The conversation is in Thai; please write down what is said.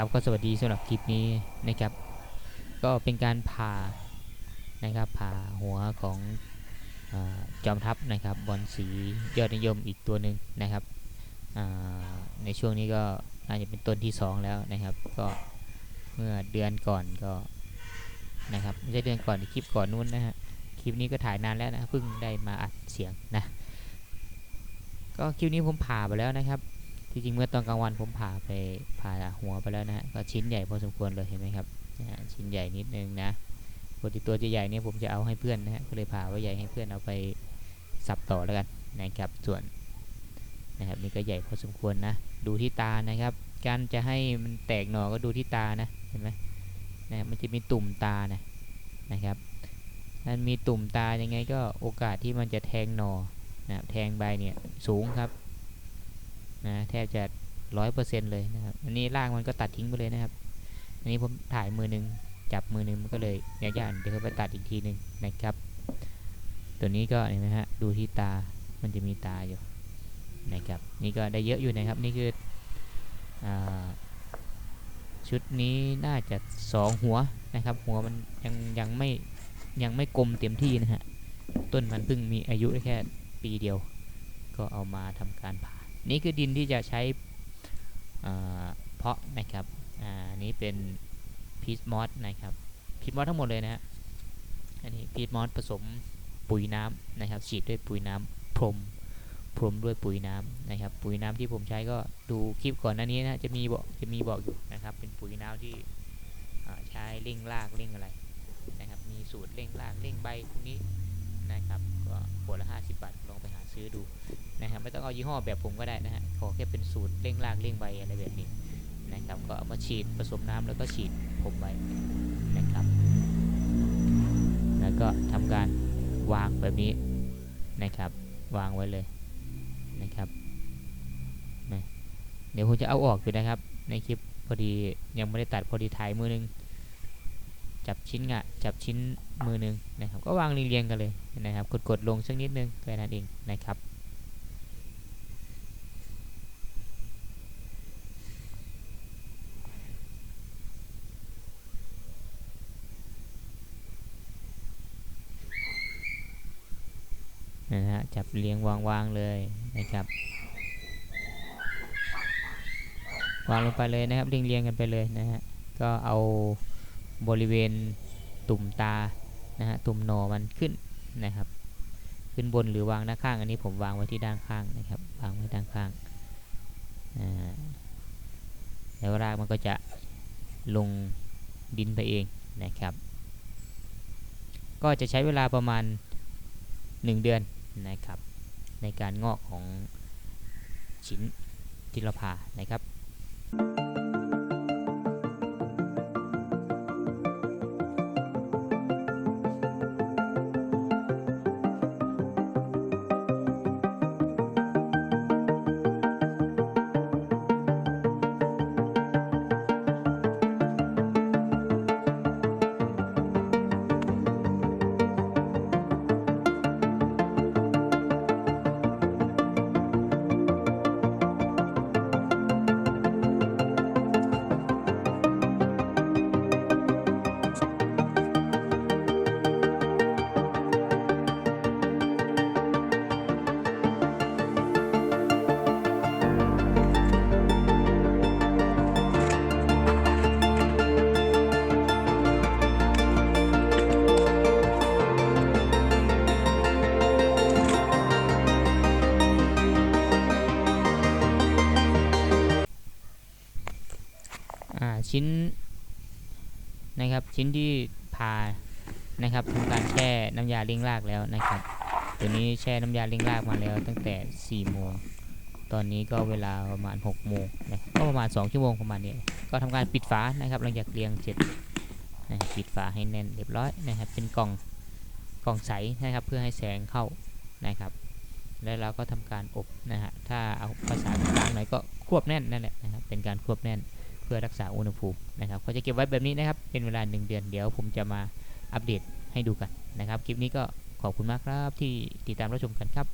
ครับก็สวัสดีสำหรับคลิปนี้นะครับ ก็เป็นการผ่านะครับผ่าหัวของอจอมทัพนะครับบอลสียอดนิยมอีกตัวหนึ่งนะครับในช่วงนี้ก็น่าจะเป็นต้นที่ 2 แล้วนะครับ ก็เมื่อเดือนก่อนก็นะครับไม่ใช่เดือนก่อนคลิปก่อนนู้นนะฮะคลิปนี้ก็ถ่ายนานแล้วนะเพิ่งได้มาอัดเสียงนะก็คลิปนี้ผมผ่าไปแล้วนะครับ ที่จริงเมื่อตอนกลางวันผมผ่าไปผ่าหัวไปแล้วนะฮะก็ชิ้นใหญ่พอสมควรเลยเห็นไหมครับชิ้นใหญ่นิดนึงนะปกติตัวใหญ่ๆเนี่ยผมจะเอาให้เพื่อนนะฮะก็เลยผ่าไว้ใหญ่ให้เพื่อนเอาไปสับต่อแล้วกันนะครับส่วนนะครับนี่ก็ใหญ่พอสมควรนะดูที่ตานะครับ การจะให้มันแตกหน่อก็ดูที่ตานะเห็นไหมนะมันจะมีตุ่มตานะนะครับมันมีตุ่มตายังไงก็โอกาสที่มันจะแทงหนอนะแทงใบเนี่ยสูงครับ นะแทบจะร้อยเปอร์เซ็นต์เลยนะครับอันนี้ล่างมันก็ตัดทิ้งไปเลยนะครับ อันนี้ผมถ่ายมือหนึ่งจับมือหนึ่งมันก็เลยยากๆเดี๋ยวเขาไปตัดอีกทีหนึ่งนะครับ ตัวนี้ก็เห็นไหมฮะดูที่ตามันจะมีตาอยู่นะครับนี่ก็ได้เยอะอยู่นะครับนี่คืออชุดนี้น่าจะสองหัวนะครับ หัวมันยังยังไม่ยังไม่กลมเต็มที่นะฮะต้นมันเพิ่งมีอายุแค่ปีเดียว ก็เอามาทำการผ่า นี่คือดินที่จะใช้เพาะนะครับอ่านี้เป็นพีชมอสนะครับพีชมอสทั้งหมดเลยนะฮะอันนี้พีชมอสผสมปุ๋ยน้ำนะครับ ฉีดด้วยปุ๋ยน้ำพรมพรมด้วยปุ๋ยน้ำนะครับ ปุ๋ยน้ำที่ผมใช้ก็ดูคลิปก่อนหน้านี้นะจะมีบอกจะมีบอกอยู่นะครับ เป็นปุ๋ยน้ำที่ใช้เร่งรากเร่งอะไรนะครับ มีสูตรเร่งรากเร่งใบพวกนี้ นะครับก็ขวดละ 50 บาทลองไปหาซื้อดูนะครับไม่ต้องเอายี่ห้อแบบผมก็ได้นะฮะขอแค่เป็นสูตรเร่งรากเร่งใบอะไรแบบนี้นะครับก็เอามาฉีดผสมน้ำแล้วก็ฉีดผมไว้นะครับ แล้วก็ทำการวางแบบนี้นะครับ วางไว้เลยนะครับเดี๋ยวผมจะเอาออกอยู่นะครับ ในคลิปพอดียังไม่ได้ตัดพอดีถ่ายมือนึง จับชิ้นงะจับชิ้นมือหนึ่งนะครับ ก็วางเรียงกันเลยนะครับ กดๆลงสักนิดนึงแค่นั้นเองนะครับนะฮะจับเรียงวางๆเลยนะครับวางลงไปเลยนะครับเรียงเรียงกันไปเลยนะฮะก็เอา บริเวณตุ่มตานะฮะตุ่มหนอมันขึ้นนะครับ ขึ้นบนหรือวางด้านข้าง อันนี้ผมวางไว้ที่ด้านข้างนะครับวางไว้ด้านข้างอ่าแล้วรากมันก็จะลงดินไปเองนะครับ ก็จะใช้เวลาประมาณ 1 เดือนนะครับ ในการงอกของชิ้นที่เราผ่านะครับอ่า ชิ้นนะครับ ชิ้นที่ผ่านะครับทำการแช่น้ำยาเล้งรากแล้วนะครับ ตัวนี้แช่น้ำยาเล้งรากมาแล้วตั้งแต่4โมงตอนนี้ก็เวลาประมาณ6โมงนะก็ประมาณ 2 ชั่วโมงประมาณนี้ ก็ทำการปิดฝานะครับหลังจากเรียงเสร็จนะปิดฝาให้แน่นเรียบร้อยนะครับ เป็นกล่องกล่องใสนะครับ เพื่อให้แสงเข้านะครับ แล้วเราก็ทำการอบนะฮะถ้าเอาภาษากลางหน่อยก็ควบแน่นนั่นแหละนะครับเป็นการควบแน่น พื่อรักษาอุณหภูมินะครับก็จะเก็บไว้แบบนี้นะครับ เป็นเวลา 1 เดือน เดี๋ยวผมจะมาอัปเดตให้ดูกันนะครับ คลิปนี้ก็ขอบคุณมากครับที่ติดตามรับชมกันครับ